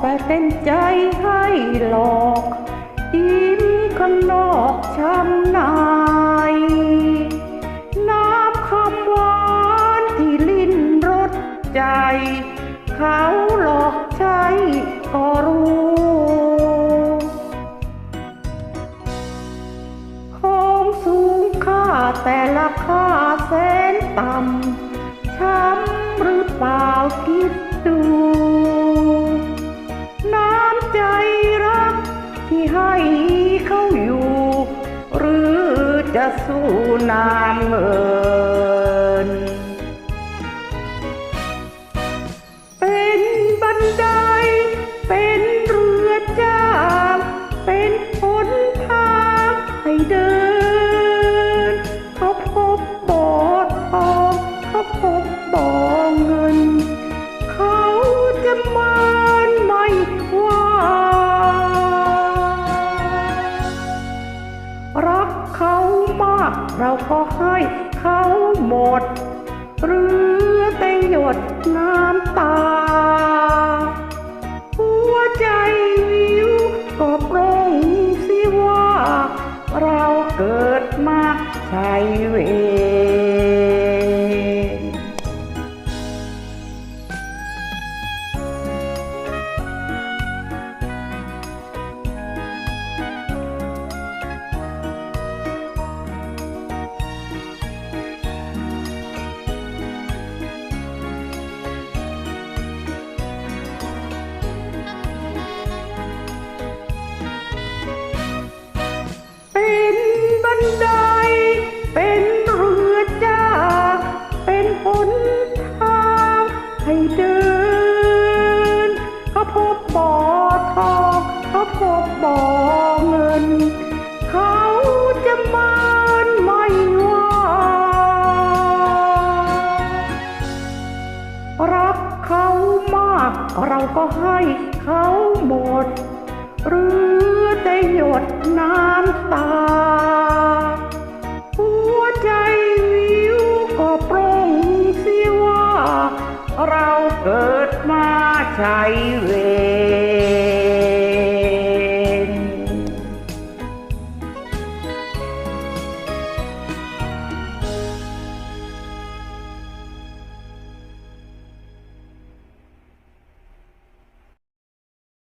แต่เต็มใจให้หลอกยิ้มข้างนอกช้ำในน้ำคำหวานที่ลิ้นรสใจ เขาหลอกใช้ก็รู้ของสูงค่าแต่ จะสู้น้ำเงินเป็นบันได เป็นเรือจ้างเป็นหนทางให้เดิน เขาพบบ่อทองเขาพบบ่อเงิน เขาจะมันไม่ว่ารักเขา มากเราก็ให้เขาหมด หรือแต่หยดน้ำตา หัวใจวิวก็โปร่งสิว่า เราเกิดมาใช้เวร เราก็ให้เขาหมด หรือได้หยดน้ำตา หัวใจวิวก็โปร่งสิว่า เราเกิดมาใช้เว